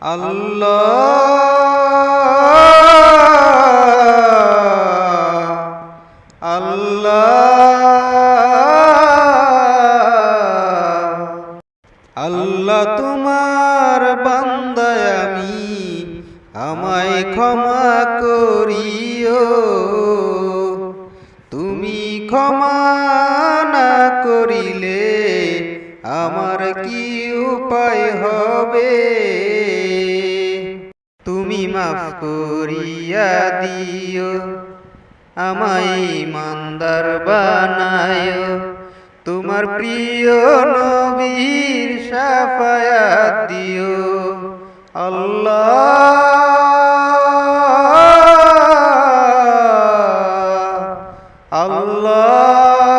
আল্লাহ। আল্লাহ। আল্লাহ তোমার বান্দায় আমি আমায় ক্ষমা করিও। তুমি ক্ষমা আমার কি উপায় হবে? তুমি মাফ করিয়া দিও। আমায় ইমানদার বানায় তোমার প্রিয় নবীর সাফায়াত দিও। আল্লাহ আল্লাহ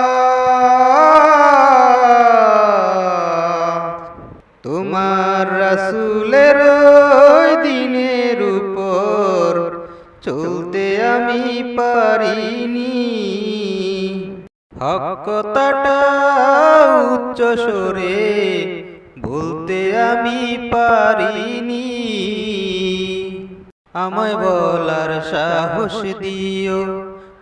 রাসূলের দিনের উপর চলতে আমি পারিনি। হক কথাটা উচ্চ স্বরে বলতে আমি পারিনি। আমায় বলার সাহস দিও,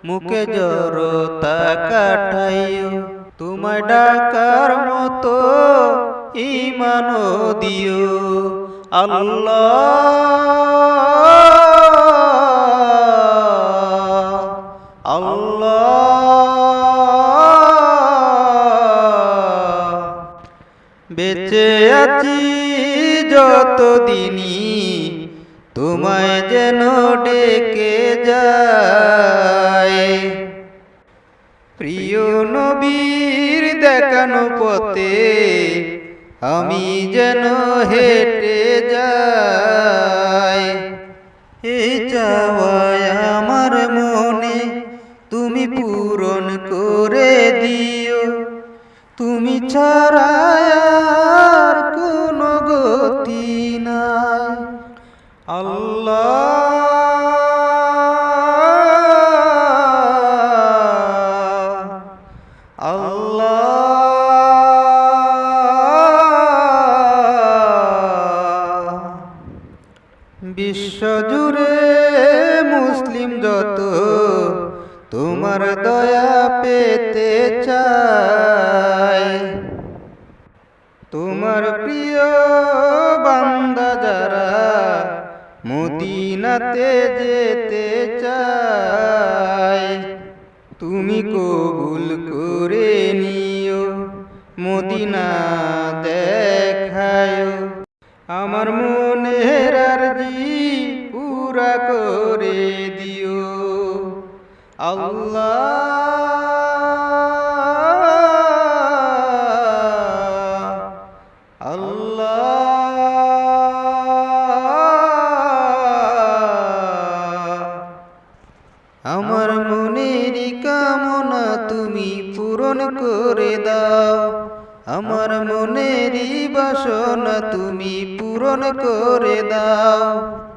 মুখে জড়তা কাটাইও, তোমায় ডাকার মতো ইমানও দিও। আল্লাহ। আল্লাহ। বেঁচে আছি যতদিনই, তোমায় যেন ডেকে যায়। প্রিয় নবীর দেখানো পথে আমি যেন হেঁটে যাই। হে চাওয়ায় আমার মনে তুমি পূরণ করে দিও। তুমি ছাড়া মুসলিম যত তোমার দয়া পেতে চায় তোমার প্রিয় বান্দা যারা মদিনাতে যেতে চায় তুমি কবুল করে নিও মদিনা দেখায়। আমার মনের আরজি পুরা করে দিও। আল্লাহ। আল্লাহ। আমার মনের কামনা তুমি পূরণ করে দাও। আমার মনের বাসনা তুমি পূরণ করে দাও।